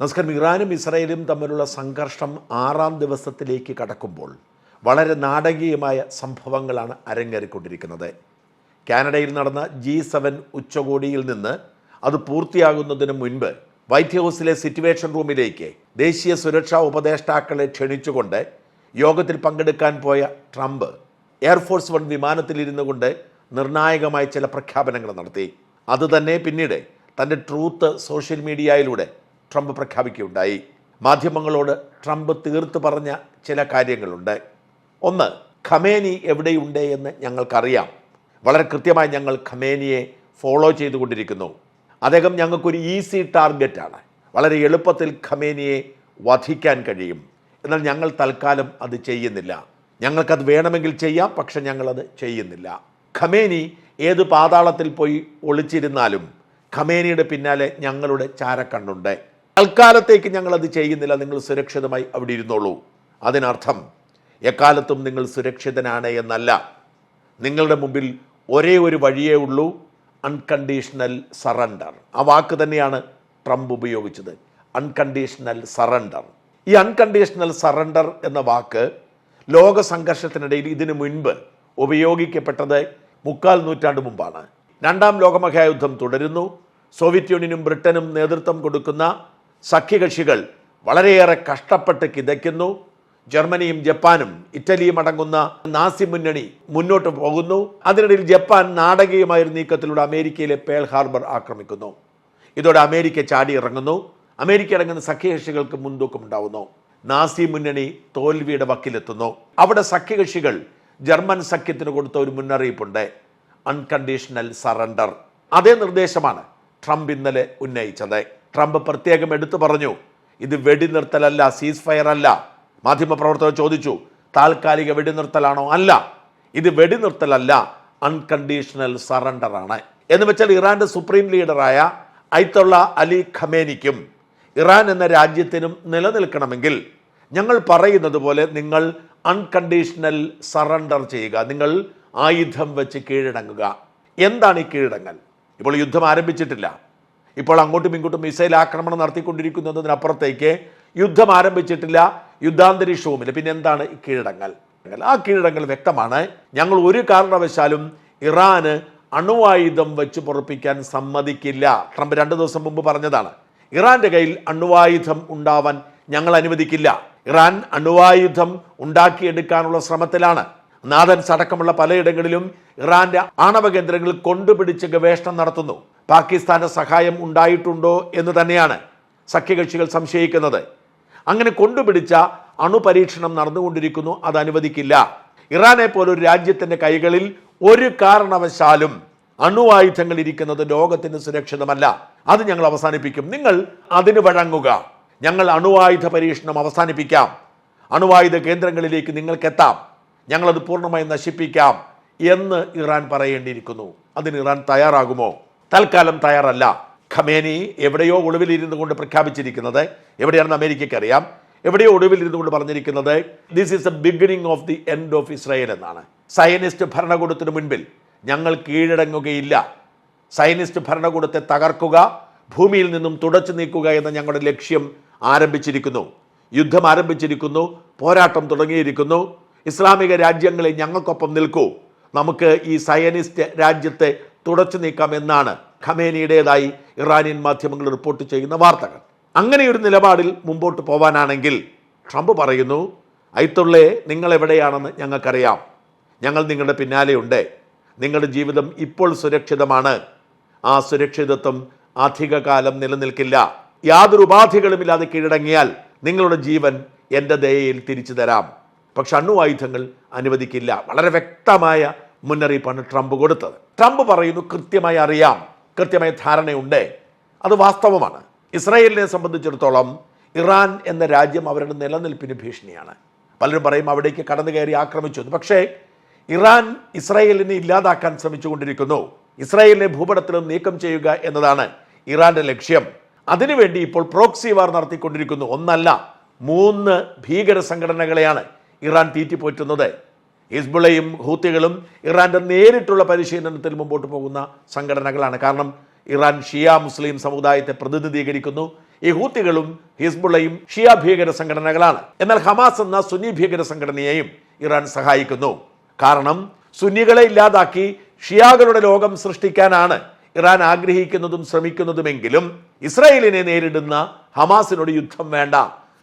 നമസ്കാരം. ഇറാനും ഇസ്രായേലും തമ്മിലുള്ള സംഘർഷം ആറാം ദിവസത്തിലേക്ക് കടക്കുമ്പോൾ വളരെ നാടകീയമായ സംഭവങ്ങളാണ് അരങ്ങേറിക്കൊണ്ടിരിക്കുന്നത്. കാനഡയിൽ നടന്ന ജി സെവൻ ഉച്ചകോടിയിൽ നിന്ന് അത് പൂർത്തിയാകുന്നതിന് മുൻപ് വൈറ്റ് ഹൗസിലെ സിറ്റുവേഷൻ റൂമിലേക്ക് ദേശീയ സുരക്ഷാ ഉപദേഷ്ടാക്കളെ ക്ഷണിച്ചുകൊണ്ട് യോഗത്തിൽ പങ്കെടുക്കാൻ പോയ ട്രംപ് എയർഫോഴ്സ് വൺ വിമാനത്തിലിരുന്നു കൊണ്ട് നിർണായകമായ ചില പ്രഖ്യാപനങ്ങൾ നടത്തി. അതുതന്നെ പിന്നീട് തന്റെ ട്രൂത്ത് സോഷ്യൽ മീഡിയയിലൂടെ ട്രംപ് പ്രഖ്യാപിക്കുകയുണ്ടായി. മാധ്യമങ്ങളോട് ട്രംപ് തീർത്ത് പറഞ്ഞ ചില കാര്യങ്ങളുണ്ട്. ഒന്ന് ഖമേനി എവിടെയുണ്ട് എന്ന് ഞങ്ങൾക്കറിയാം. വളരെ കൃത്യമായി ഞങ്ങൾ ഖമേനിയെ ഫോളോ ചെയ്തുകൊണ്ടിരിക്കുന്നു. അദ്ദേഹം ഞങ്ങൾക്കൊരു ഈസി ടാർഗറ്റാണ്. വളരെ എളുപ്പത്തിൽ ഖമേനിയെ വധിക്കാൻ കഴിയും. എന്നാൽ ഞങ്ങൾ തൽക്കാലം അത് ചെയ്യുന്നില്ല. ഞങ്ങൾക്കത് വേണമെങ്കിൽ ചെയ്യാം പക്ഷെ ഞങ്ങളത് ചെയ്യുന്നില്ല. ഖമേനി ഏത് പാതാളത്തിൽ പോയി ഒളിച്ചിരുന്നാലും ഖമേനിയുടെ പിന്നാലെ ഞങ്ങളുടെ ചാരക്കണ്ണുണ്ട്. തൽക്കാലത്തേക്ക് ഞങ്ങളത് ചെയ്യുന്നില്ല നിങ്ങൾ സുരക്ഷിതമായി അവിടെ ഇരുന്നോളൂ. അതിനർത്ഥം എക്കാലത്തും നിങ്ങൾ സുരക്ഷിതനാണ് എന്നല്ല. നിങ്ങളുടെ മുമ്പിൽ ഒരേ ഒരു വഴിയേ ഉള്ളൂ അൺകണ്ടീഷണൽ സറണ്ടർ ആ വാക്ക് തന്നെയാണ് ട്രംപ് ഉപയോഗിച്ചത് അൺകണ്ടീഷണൽ സറണ്ടർ ഈ അൺകണ്ടീഷണൽ സറണ്ടർ എന്ന വാക്ക് ലോക സംഘർഷത്തിനിടയിൽ ഇതിനു മുൻപ് ഉപയോഗിക്കപ്പെട്ടത് മുക്കാൽ നൂറ്റാണ്ട് മുമ്പാണ്. രണ്ടാം ലോകമഹായുദ്ധം തുടരുന്നു. സോവിയറ്റ് യൂണിയനും ബ്രിട്ടനും നേതൃത്വം കൊടുക്കുന്ന സഖ്യകക്ഷികൾ വളരെയേറെ കഷ്ടപ്പെട്ട് കിതയ്ക്കുന്നു. ജർമ്മനിയും ജപ്പാനും ഇറ്റലിയും അടങ്ങുന്ന നാസി മുന്നണി മുന്നോട്ട് പോകുന്നു. അതിനിടയിൽ ജപ്പാൻ നാടകീയമായ ഒരു നീക്കത്തിലൂടെ അമേരിക്കയിലെ പേൾ ഹാർബർ ആക്രമിക്കുന്നു. ഇതോടെ അമേരിക്ക ചാടി ഇറങ്ങുന്നു. അമേരിക്ക അടങ്ങുന്ന സഖ്യകക്ഷികൾക്ക് മുൻതൂക്കം ഉണ്ടാവുന്നു. നാസി മുന്നണി തോൽവിയുടെ വക്കിലെത്തുന്നു. അവിടെ സഖ്യകക്ഷികൾ ജർമ്മൻ സഖ്യത്തിന് കൊടുത്ത ഒരു മുന്നറിയിപ്പുണ്ട്. Unconditional surrender. അതേ നിർദ്ദേശമാണ് ട്രംപ് ഇന്നലെ ഉന്നയിച്ചത്. ട്രംപ് പ്രത്യേകം എടുത്തു പറഞ്ഞു. ഇത് വെടിനിർത്തലല്ല സീസ് ഫയർ അല്ല. മാധ്യമപ്രവർത്തകർ ചോദിച്ചു താൽക്കാലിക വെടിനിർത്തലാണോ? അല്ല. ഇത് വെടിനിർത്തലല്ല അൺകണ്ടീഷണൽ സറണ്ടർ ആണ്. എന്ന് വെച്ചാൽ ഇറാന്റെ സുപ്രീം ലീഡറായ ഐത്തുള്ള അലി ഖമേനിക്കും ഇറാൻ എന്ന രാജ്യത്തിനും നിലനിൽക്കണമെങ്കിൽ ഞങ്ങൾ പറയുന്നത് പോലെ നിങ്ങൾ അൺകണ്ടീഷണൽ സറണ്ടർ ചെയ്യുക. നിങ്ങൾ ആയുധം വെച്ച് കീഴടങ്ങുക. എന്താണ് ഈ കീഴടങ്ങൽ? ഇപ്പോൾ യുദ്ധം ആരംഭിച്ചിട്ടില്ല. ഇപ്പോൾ അങ്ങോട്ടും ഇങ്ങോട്ടും മിസൈൽ ആക്രമണം നടത്തിക്കൊണ്ടിരിക്കുന്നതിനപ്പുറത്തേക്ക് യുദ്ധം ആരംഭിച്ചിട്ടില്ല യുദ്ധാന്തരീക്ഷവുമില്ല. പിന്നെ എന്താണ് കീഴടങ്ങൽ? ആ കീഴടങ്ങൽ വ്യക്തമാണ്. ഞങ്ങൾ ഒരു കാരണവശാലും ഇറാന് അണുവായുധം വെച്ച് പുറപ്പിക്കാൻ സമ്മതിക്കില്ല. ട്രംപ് രണ്ട് ദിവസം മുമ്പ് പറഞ്ഞതാണ് ഇറാന്റെ കയ്യിൽ അണുവായുധം ഉണ്ടാവാൻ ഞങ്ങൾ അനുവദിക്കില്ല. ഇറാൻ അണുവായുധം ഉണ്ടാക്കിയെടുക്കാനുള്ള ശ്രമത്തിലാണ്. നാഥൻസ് അടക്കമുള്ള പലയിടങ്ങളിലും ഇറാന്റെ ആണവ കേന്ദ്രങ്ങൾ കൊണ്ടുപിടിച്ച് ഗവേഷണം നടത്തുന്നു. പാകിസ്ഥാന്റെ സഹായം ഉണ്ടായിട്ടുണ്ടോ എന്ന് തന്നെയാണ് സഖ്യകക്ഷികൾ സംശയിക്കുന്നത്. അങ്ങനെ കൊണ്ടുപിടിച്ച അണുപരീക്ഷണം നടന്നുകൊണ്ടിരിക്കുന്നു അത് അനുവദിക്കില്ല. ഇറാനെ പോലൊരു രാജ്യത്തിന്റെ കൈകളിൽ ഒരു കാരണവശാലും അണുവായുധങ്ങൾ ഇരിക്കുന്നത് ലോകത്തിന് സുരക്ഷിതമല്ല. അത് ഞങ്ങൾ അവസാനിപ്പിക്കും. നിങ്ങൾ അതിന് വഴങ്ങുക. ഞങ്ങൾ അണുവായുധ പരീക്ഷണം അവസാനിപ്പിക്കാം. അണുവായുധ കേന്ദ്രങ്ങളിലേക്ക് നിങ്ങൾക്കെത്താം. ഞങ്ങളത് പൂർണമായി നശിപ്പിക്കാം എന്ന് ഇറാൻ പറയേണ്ടിയിരിക്കുന്നു. അതിന് ഇറാൻ തയ്യാറാകുമോ? തൽക്കാലം തയ്യാറല്ല. ഖമേനി എവിടെയോ ഒളിവിലിരുന്നു കൊണ്ട് പ്രഖ്യാപിച്ചിരിക്കുന്നത് എവിടെയാണെന്ന് അമേരിക്കയ്ക്ക് അറിയാം. എവിടെയോ ഒളിവിലിരുന്നു കൊണ്ട് പറഞ്ഞിരിക്കുന്നത് this is a beginning of the end of Israel എന്നാണ്. സയനിസ്റ്റ് ഭരണകൂടത്തിന് മുൻപിൽ ഞങ്ങൾ കീഴടങ്ങുകയില്ല. സയനിസ്റ്റ് ഭരണകൂടത്തെ തകർക്കുക ഭൂമിയിൽ നിന്നും തുടച്ചു നീക്കുക എന്ന ഞങ്ങളുടെ ലക്ഷ്യം ആരംഭിച്ചിരിക്കുന്നു. യുദ്ധം ആരംഭിച്ചിരിക്കുന്നു പോരാട്ടം തുടങ്ങിയിരിക്കുന്നു. ഇസ്ലാമിക രാജ്യങ്ങളെ ഞങ്ങൾക്കൊപ്പം നിൽക്കൂ. നമുക്ക് ഈ സയനിസ്റ്റ് രാജ്യത്തെ തുടച്ചു നീക്കാമെന്നാണ് ഖമേനിയുടേതായി ഇറാനിയൻ മാധ്യമങ്ങൾ റിപ്പോർട്ട് ചെയ്യുന്ന വാർത്തകൾ. അങ്ങനെയൊരു നിലപാടിൽ മുമ്പോട്ട് പോവാനാണെങ്കിൽ ട്രംപ് പറയുന്നു ഐത്തുള്ളേ നിങ്ങൾ എവിടെയാണെന്ന് ഞങ്ങൾക്കറിയാം. ഞങ്ങൾ നിങ്ങളുടെ പിന്നാലെയുണ്ട്. നിങ്ങളുടെ ജീവിതം ഇപ്പോൾ സുരക്ഷിതമാണ്. ആ സുരക്ഷിതത്വം അധികകാലം നിലനിൽക്കില്ല. യാതൊരു ഉപാധികളുമില്ലാതെ കീഴടങ്ങിയാൽ നിങ്ങളുടെ ജീവൻ എന്റെ ദയയിൽ തിരിച്ചു തരാം. പക്ഷെ അണുവായുധങ്ങൾ അനുവദിക്കില്ല. വളരെ വ്യക്തമായ മുന്നറിയിപ്പാണ് ട്രംപ് കൊടുത്തത്. ട്രംപ് പറയുന്നു കൃത്യമായി അറിയാം. കൃത്യമായ ധാരണയുണ്ട്. അത് വാസ്തവമാണ്. ഇസ്രായേലിനെ സംബന്ധിച്ചിടത്തോളം ഇറാൻ എന്ന രാജ്യം അവരുടെ നിലനിൽപ്പിന് ഭീഷണിയാണ്. പലരും പറയും അവിടേക്ക് കടന്നു കയറി ആക്രമിച്ചു. പക്ഷേ ഇറാൻ ഇസ്രായേലിനെ ഇല്ലാതാക്കാൻ ശ്രമിച്ചുകൊണ്ടിരിക്കുന്നു. ഇസ്രായേലിനെ ഭൂപടത്തിൽ നീക്കം ചെയ്യുക എന്നതാണ് ഇറാന്റെ ലക്ഷ്യം. അതിനുവേണ്ടി ഇപ്പോൾ പ്രോക്സി വാർ നടത്തിക്കൊണ്ടിരിക്കുന്നു. ഒന്നല്ല മൂന്ന് ഭീകര സംഘടനകളെയാണ് ഇറാൻ തീറ്റിപ്പോറ്റുന്നത്. ഹിസ്ബുളയും ഹൂത്തികളും ഇറാന്റെ നേരിട്ടുള്ള പരിശീലനത്തിൽ മുമ്പോട്ട് പോകുന്ന സംഘടനകളാണ്. കാരണം ഇറാൻ ഷിയ മുസ്ലിം സമുദായത്തെ പ്രതിനിധീകരിക്കുന്നു. ഈ ഹൂത്തികളും ഹിസ്ബുളയും ഷിയ ഭീകര സംഘടനകളാണ്. എന്നാൽ ഹമാസ് എന്ന സുന്നി ഭീകര സംഘടനയെയും ഇറാൻ സഹായിക്കുന്നു. കാരണം സുന്നികളെ ഇല്ലാതാക്കി ഷിയാകളുടെ ലോകം സൃഷ്ടിക്കാനാണ് ഇറാൻ ആഗ്രഹിക്കുന്നതും ശ്രമിക്കുന്നതുമെങ്കിലും ഇസ്രായേലിനെ നേരിടുന്ന ഹമാസിനോട് യുദ്ധം വേണ്ട.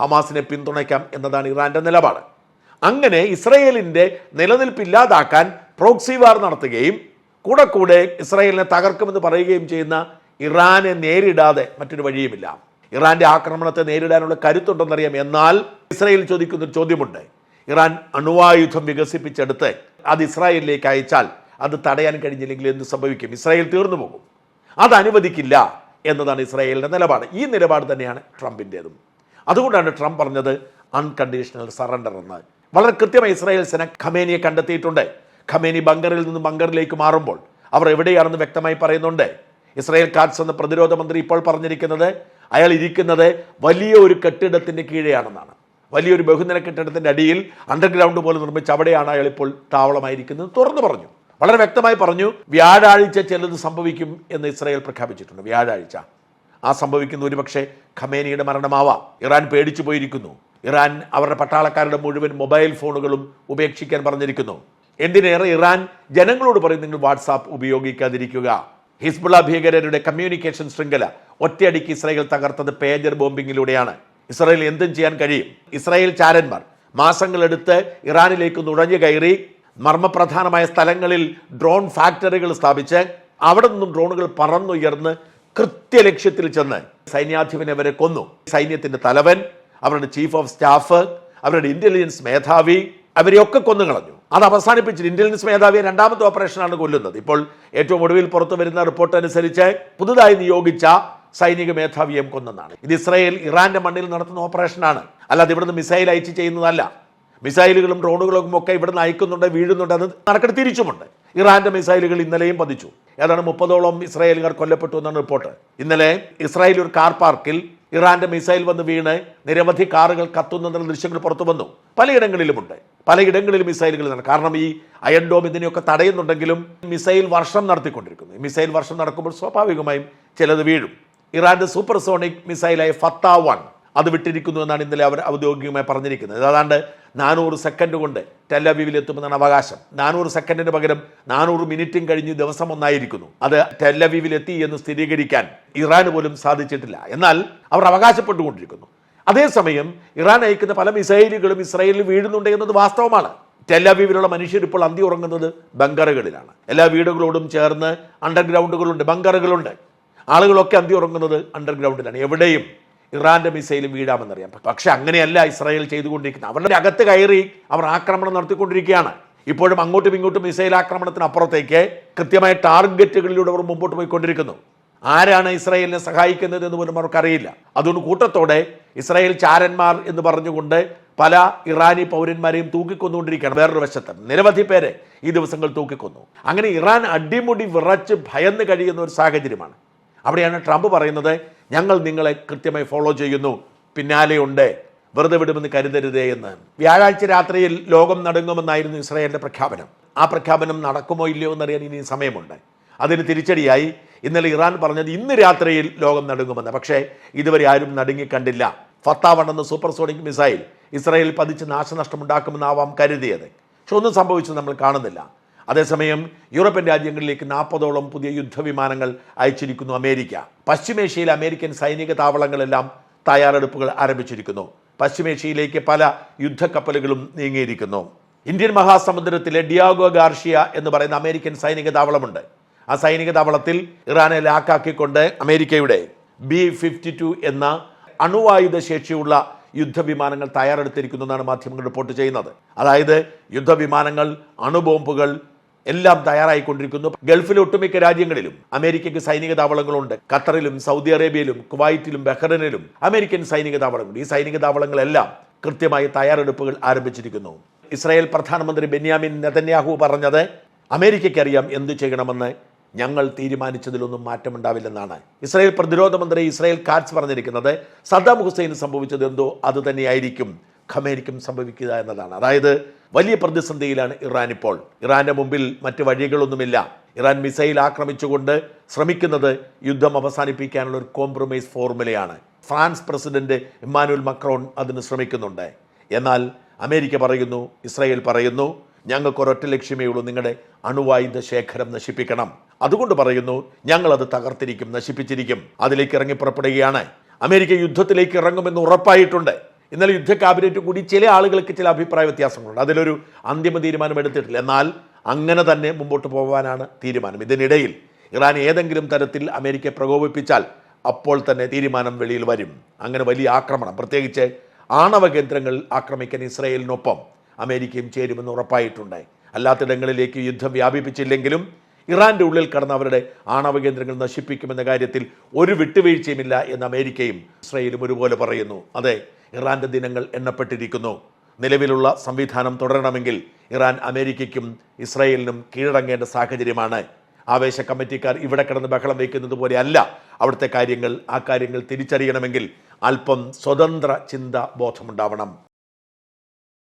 ഹമാസിനെ പിന്തുണയ്ക്കാം എന്നതാണ് ഇറാന്റെ നിലപാട്. അങ്ങനെ ഇസ്രയേലിന്റെ നിലനിൽപ്പില്ലാതാക്കാൻ പ്രോക്സി വാർ നടത്തുകയും കൂടെ കൂടെ ഇസ്രയേലിനെ തകർക്കുമെന്ന് പറയുകയും ചെയ്യുന്ന ഇറാനെ നേരിടാതെ മറ്റൊരു വഴിയുമില്ല. ഇറാന്റെ ആക്രമണത്തെ നേരിടാനുള്ള കരുത്തുണ്ടെന്നറിയാം. എന്നാൽ ഇസ്രായേൽ ചോദിക്കുന്ന ഒരു ചോദ്യമുണ്ട്. ഇറാൻ അണുവായുധം വികസിപ്പിച്ചെടുത്ത് അത് ഇസ്രായേലിലേക്ക് അയച്ചാൽ അത് തടയാൻ കഴിഞ്ഞില്ലെങ്കിൽ എന്ത് സംഭവിക്കും? ഇസ്രായേൽ തീർന്നു പോകും. അത് അനുവദിക്കില്ല എന്നതാണ് ഇസ്രായേലിന്റെ നിലപാട്. ഈ നിലപാട് തന്നെയാണ് ട്രംപിന്റേതും അതുകൊണ്ടാണ് ട്രംപ് പറഞ്ഞത് അൺകണ്ടീഷണൽ സറണ്ടർ എന്ന്. വളരെ കൃത്യമായി ഇസ്രായേൽ സേന ഖമേനിയെ കണ്ടെത്തിയിട്ടുണ്ട്. ഖമേനി ബങ്കറിൽ നിന്ന് ബങ്കറിലേക്ക് മാറുമ്പോൾ അവർ എവിടെയാണെന്ന് വ്യക്തമായി പറയുന്നുണ്ട്. ഇസ്രായേൽ കാറ്റ്സ് എന്ന പ്രതിരോധ മന്ത്രി ഇപ്പോൾ പറഞ്ഞിരിക്കുന്നത് അയാൾ ഇരിക്കുന്നത് വലിയ ഒരു കെട്ടിടത്തിന്റെ കീഴെയാണെന്നാണ്. വലിയൊരു ബഹുനില കെട്ടിടത്തിന്റെ അടിയിൽ അണ്ടർഗ്രൗണ്ട് പോലെ നിർമ്മിച്ച് അവിടെയാണ് അയാൾ ഇപ്പോൾ താവളമായിരിക്കുന്നത് തുറന്നു പറഞ്ഞു. വളരെ വ്യക്തമായി പറഞ്ഞു വ്യാഴാഴ്ച ചിലത് സംഭവിക്കും എന്ന് ഇസ്രായേൽ പ്രഖ്യാപിച്ചിട്ടുണ്ട്. വ്യാഴാഴ്ച. ആ സംഭവിക്കുന്ന ഒരുപക്ഷെ ഖമേനിയുടെ മരണമാവാം. ഇറാൻ പേടിച്ചു പോയിരിക്കുന്നു. ഇറാൻ അവരുടെ പട്ടാളക്കാരുടെ മുഴുവൻ മൊബൈൽ ഫോണുകളും ഉപേക്ഷിക്കാൻ പറഞ്ഞിരിക്കുന്നു. എന്തിനേറെ ഇറാൻ ജനങ്ങളോട് പറയും നിങ്ങൾ വാട്സാപ്പ് ഉപയോഗിക്കാതിരിക്കുക. ഹിസ്ബുള്ള ഭീകരരുടെ കമ്മ്യൂണിക്കേഷൻ ശൃംഖല ഒറ്റയടിക്ക് ഇസ്രായേൽ തകർത്തത് പേജർ ബോംബിങ്ങിലൂടെയാണ്. ഇസ്രായേൽ എന്തും ചെയ്യാൻ കഴിയും. ഇസ്രായേൽ ചാരന്മാർ മാസങ്ങളെടുത്ത് ഇറാനിലേക്ക് നുഴഞ്ഞു കയറി മർമ്മപ്രധാനമായ സ്ഥലങ്ങളിൽ ഡ്രോൺ ഫാക്ടറികൾ സ്ഥാപിച്ച് അവിടെ നിന്നും ഡ്രോണുകൾ പറന്നുയർന്ന് കൃത്യലക്ഷ്യത്തിൽ ചെന്ന് സൈന്യാധിപനെ വരെ കൊന്നു. സൈന്യത്തിന്റെ തലവൻ അവരുടെ ചീഫ് ഓഫ് സ്റ്റാഫ് അവരുടെ ഇന്റലിജൻസ് മേധാവി അവരെയൊക്കെ കൊന്നുകളഞ്ഞു. അത് അവസാനിപ്പിച്ചിട്ട് ഇന്റലിജൻസ് മേധാവിയെ രണ്ടാമത്തെ ഓപ്പറേഷനാണ് കൊല്ലുന്നത്. ഇപ്പോൾ ഏറ്റവും ഒടുവിൽ പുറത്തു വരുന്ന റിപ്പോർട്ട് അനുസരിച്ച് പുതുതായി നിയോഗിച്ച സൈനിക മേധാവിയെയും കൊന്നെന്നാണ് ഇത് ഇസ്രയേൽ ഇറാന്റെ മണ്ണിൽ നടത്തുന്ന ഓപ്പറേഷനാണ് അല്ലാതെ ഇവിടുന്ന് മിസൈൽ അയച്ച് ചെയ്യുന്നതല്ല. മിസൈലുകളും ഡ്രോണുകളും ഒക്കെ ഇവിടുന്ന് അയക്കുന്നുണ്ട് വീഴുന്നുണ്ട് അത് നടക്കട്ട് തിരിച്ചുമുണ്ട്. ഇറാന്റെ മിസൈലുകൾ ഇന്നലെയും പതിച്ചു. ഏതാണ്ട് മുപ്പതോളം ഇസ്രായേലുകാർ കൊല്ലപ്പെട്ടു എന്നാണ് റിപ്പോർട്ട് ഇന്നലെ ഇസ്രായേൽ ഒരു കാർ പാർക്കിൽ ഇറാന്റെ മിസൈൽ വന്ന് വീണ് നിരവധി കാറുകൾ കത്തുന്ന ദൃശ്യങ്ങൾ പുറത്തു വന്നു. പലയിടങ്ങളിലുമുണ്ട്. പലയിടങ്ങളിലും മിസൈലുകൾ കാരണം ഈ അയൺ ഡോം ഇതിനെയൊക്കെ തടയുന്നുണ്ടെങ്കിലും മിസൈൽ വർഷം നടത്തിക്കൊണ്ടിരിക്കുന്നു. മിസൈൽ വർഷം നടക്കുമ്പോൾ സ്വാഭാവികമായും ചിലത് വീഴും. ഇറാന്റെ സൂപ്പർസോണിക് മിസൈലായ ഫത്ത വൺ അത് വിട്ടിരിക്കുന്നു എന്നാണ് ഇന്നലെ അവർ ഔദ്യോഗികമായി പറഞ്ഞിരിക്കുന്നത്. ഏതാണ്ട് നാനൂറ് സെക്കൻഡ് കൊണ്ട് ടെല്ലവീവിൽ എത്തുമെന്നാണ് അവകാശം. നാനൂറ് സെക്കൻഡിന് പകരം നാനൂറ് മിനിറ്റും കഴിഞ്ഞ് ദിവസം ഒന്നായിരിക്കുന്നു. അത് ടെല്ലവീവിൽ എത്തി എന്ന് സ്ഥിരീകരിക്കാൻ ഇറാന് പോലും സാധിച്ചിട്ടില്ല. എന്നാൽ അവർ അവകാശപ്പെട്ടുകൊണ്ടിരിക്കുന്നു. അതേസമയം ഇറാൻ അയക്കുന്ന പല മിസൈലുകളും ഇസ്രായേലിൽ വീഴുന്നുണ്ട് എന്നത് വാസ്തവമാണ്. ടെല്ലവീവിലുള്ള മനുഷ്യർ ഇപ്പോൾ അന്തി ഉറങ്ങുന്നത് ബങ്കറുകളിലാണ് എല്ലാ വീടുകളോടും ചേർന്ന് അണ്ടർഗ്രൗണ്ടുകളുണ്ട് ബങ്കറുകളുണ്ട് ആളുകളൊക്കെ അന്തി ഉറങ്ങുന്നത് അണ്ടർഗ്രൗണ്ടിലാണ് എവിടെയും ഇറാന്റെ മിസൈൽ വീഴാമെന്നറിയാം. പക്ഷെ അങ്ങനെയല്ല ഇസ്രായേൽ ചെയ്തുകൊണ്ടിരിക്കുന്നത്. അവരുടെ അകത്ത് കയറി അവർ ആക്രമണം നടത്തിക്കൊണ്ടിരിക്കുകയാണ്. ഇപ്പോഴും അങ്ങോട്ടും ഇങ്ങോട്ടും മിസൈൽ ആക്രമണത്തിന് അപ്പുറത്തേക്ക് കൃത്യമായ ടാർഗറ്റുകളിലൂടെ അവർ മുമ്പോട്ട് പോയിക്കൊണ്ടിരിക്കുന്നു. ആരാണ് ഇസ്രായേലിനെ സഹായിക്കുന്നത് എന്ന് പോലും അവർക്കറിയില്ല. അതുകൊണ്ട് കൂട്ടത്തോടെ ഇസ്രായേൽ ചാരന്മാർ എന്ന് പറഞ്ഞുകൊണ്ട് പല ഇറാനി പൗരന്മാരെയും തൂക്കിക്കൊന്നുകൊണ്ടിരിക്കുകയാണ് വേറൊരു വശത്ത്. നിരവധി പേരെ ഈ ദിവസങ്ങൾ തൂക്കിക്കൊന്നു. അങ്ങനെ ഇറാൻ അടിമുടി വിറച്ച് ഭയന്ന് കഴിയുന്ന ഒരു സാഹചര്യമാണ്. അവിടെയാണ് ട്രംപ് പറയുന്നത് ഞങ്ങൾ നിങ്ങളെ കൃത്യമായി ഫോളോ ചെയ്യുന്നു. പിന്നാലെയുണ്ട് വെറുതെ വിടുമെന്ന് കരുതരുതേ എന്ന്. വ്യാഴാഴ്ച രാത്രിയിൽ ലോകം നടുങ്ങുമെന്നായിരുന്നു ഇസ്രായേലിന്റെ പ്രഖ്യാപനം. ആ പ്രഖ്യാപനം നടക്കുമോ ഇല്ലയോ എന്നറിയാൻ ഇനി സമയമുണ്ട്. അതിന് തിരിച്ചടിയായി ഇന്നലെ ഇറാൻ പറഞ്ഞത് ഇന്ന് രാത്രിയിൽ ലോകം നടുങ്ങുമെന്ന്. പക്ഷേ ഇതുവരെ ആരും നടുങ്ങിക്കണ്ടില്ല. ഫത്താവൺ എന്ന സൂപ്പർസോണിക് മിസൈൽ ഇസ്രായേൽ പതിച്ച് നാശനഷ്ടമുണ്ടാക്കുമെന്നാവാം കരുതിയത്. പക്ഷെ ഒന്നും സംഭവിച്ചത് നമ്മൾ കാണുന്നില്ല. അതേസമയം യൂറോപ്യൻ രാജ്യങ്ങളിലേക്ക് നാൽപ്പതോളം പുതിയ യുദ്ധവിമാനങ്ങൾ അയച്ചിരിക്കുന്നു അമേരിക്ക. പശ്ചിമേഷ്യയിൽ അമേരിക്കൻ സൈനിക താവളങ്ങളെല്ലാം തയ്യാറെടുപ്പുകൾ ആരംഭിച്ചിരിക്കുന്നു. പശ്ചിമേഷ്യയിലേക്ക് പല യുദ്ധക്കപ്പലുകളും നീങ്ങിയിരിക്കുന്നു. ഇന്ത്യൻ മഹാസമുദ്രത്തിലെ ഡിയാഗോ ഗാർഷിയ എന്ന് പറയുന്ന അമേരിക്കൻ സൈനിക താവളമുണ്ട്. ആ സൈനിക താവളത്തിൽ ഇറാനെ ലാക്കാക്കിക്കൊണ്ട് അമേരിക്കയുടെ ബി ഫിഫ്റ്റി ടു എന്ന അണുവായുധ ശേഷിയുള്ള യുദ്ധവിമാനങ്ങൾ തയ്യാറെടുത്തിരിക്കുന്നു എന്നാണ് മാധ്യമങ്ങൾ റിപ്പോർട്ട് ചെയ്യുന്നത്. അതായത് യുദ്ധവിമാനങ്ങൾ അണുബോംബുകൾ എല്ലാം തയ്യാറായിക്കൊണ്ടിരിക്കുന്നു. ഗൾഫിലെ ഒട്ടുമിക്ക രാജ്യങ്ങളിലും അമേരിക്കയ്ക്ക് സൈനിക താവളങ്ങളുണ്ട്. ഖത്തറിലും സൗദി അറേബ്യയിലും കുവൈറ്റിലും ബഹ്റൈനിലും അമേരിക്കൻ സൈനിക താവളങ്ങളുണ്ട്. ഈ സൈനിക താവളങ്ങളെല്ലാം കൃത്യമായി തയ്യാറെടുപ്പുകൾ ആരംഭിച്ചിരിക്കുന്നു. ഇസ്രായേൽ പ്രധാനമന്ത്രി ബെന്യാമിൻ നെതന്യാഹു പറഞ്ഞത് അമേരിക്കയ്ക്ക് അറിയാം എന്തു ചെയ്യണമെന്ന് ഞങ്ങൾ തീരുമാനിച്ചതിലൊന്നും മാറ്റമുണ്ടാവില്ലെന്നാണ്. ഇസ്രായേൽ പ്രതിരോധ മന്ത്രി ഇസ്രായേൽ കാറ്റ്സ് പറഞ്ഞിരിക്കുന്നത് സദ്ദാം ഹുസൈൻ സംഭവിച്ചത് എന്തോ അത് തന്നെയായിരിക്കും ഖമേനിക്കും സംഭവിക്കുക എന്നതാണ്. അതായത് വലിയ പ്രതിസന്ധിയിലാണ് ഇറാൻ ഇപ്പോൾ. ഇറാന്റെ മുമ്പിൽ മറ്റ് വഴികളൊന്നുമില്ല. ഇറാൻ മിസൈൽ ആക്രമിച്ചുകൊണ്ട് ശ്രമിക്കുന്നത് യുദ്ധം അവസാനിപ്പിക്കാനുള്ള ഒരു കോംപ്രമൈസ് ഫോർമുലയാണ് ഫ്രാൻസ് പ്രസിഡന്റ് ഇമ്മാനുവൽ മക്രോൺ അതിന് ശ്രമിക്കുന്നുണ്ട്. എന്നാൽ അമേരിക്ക പറയുന്നു ഇസ്രായേൽ പറയുന്നു ഞങ്ങൾക്ക് ഒരൊറ്റ ലക്ഷ്യമേ ഉള്ളൂ നിങ്ങളുടെ അണുവായുധ ശേഖരം നശിപ്പിക്കണം. അതുകൊണ്ട് പറയുന്നു ഞങ്ങൾ അത് തകർത്തിരിക്കും നശിപ്പിച്ചിരിക്കും. അതിലേക്ക് ഇറങ്ങി പുറപ്പെടുകയാണ്. അമേരിക്ക യുദ്ധത്തിലേക്ക് ഇറങ്ങുമെന്ന് ഉറപ്പായിട്ടുണ്ട്. ഇന്നലെ യുദ്ധ ക്യാബിനറ്റ് കൂടി ചില ആളുകൾക്ക് ചില അഭിപ്രായ വ്യത്യാസങ്ങളുണ്ട്. അതിലൊരു അന്തിമ തീരുമാനം എടുത്തിട്ടില്ല. എന്നാൽ അങ്ങനെ തന്നെ മുമ്പോട്ട് പോകാനാണ് തീരുമാനം. ഇതിനിടയിൽ ഇറാൻ ഏതെങ്കിലും തരത്തിൽ അമേരിക്കയെ പ്രകോപിപ്പിച്ചാൽ അപ്പോൾ തന്നെ തീരുമാനം വെളിയിൽ വരും. അങ്ങനെ വലിയ ആക്രമണം. പ്രത്യേകിച്ച് ആണവ കേന്ദ്രങ്ങൾ ആക്രമിക്കാൻ ഇസ്രയേലിനൊപ്പം അമേരിക്കയും ചേരുമെന്ന് ഉറപ്പായിട്ടുണ്ട്. അല്ലാത്തിടങ്ങളിലേക്ക് യുദ്ധം വ്യാപിപ്പിച്ചില്ലെങ്കിലും ഇറാന്റെ ഉള്ളിൽ കടന്ന് അവരുടെ ആണവ കേന്ദ്രങ്ങൾ നശിപ്പിക്കുമെന്ന കാര്യത്തിൽ ഒരു വിട്ടുവീഴ്ചയുമില്ല എന്ന് അമേരിക്കയും ഇസ്രയേലും ഒരുപോലെ പറയുന്നു. അതെ ഇറാന്റെ ദിനങ്ങൾ എണ്ണപ്പെട്ടിരിക്കുന്നു. നിലവിലുള്ള സംവിധാനം തുടരണമെങ്കിൽ ഇറാൻ അമേരിക്കയ്ക്കും ഇസ്രയേലിനും കീഴടങ്ങേണ്ട സാഹചര്യമാണ്. ആവേശ കമ്മിറ്റിക്കാർ ഇവിടെ കിടന്ന് ബഹളം വയ്ക്കുന്നത് പോലെയല്ല അവിടുത്തെ കാര്യങ്ങൾ. ആ കാര്യങ്ങൾ തിരിച്ചറിയണമെങ്കിൽ അല്പം സ്വതന്ത്ര ചിന്ത ബോധമുണ്ടാവണം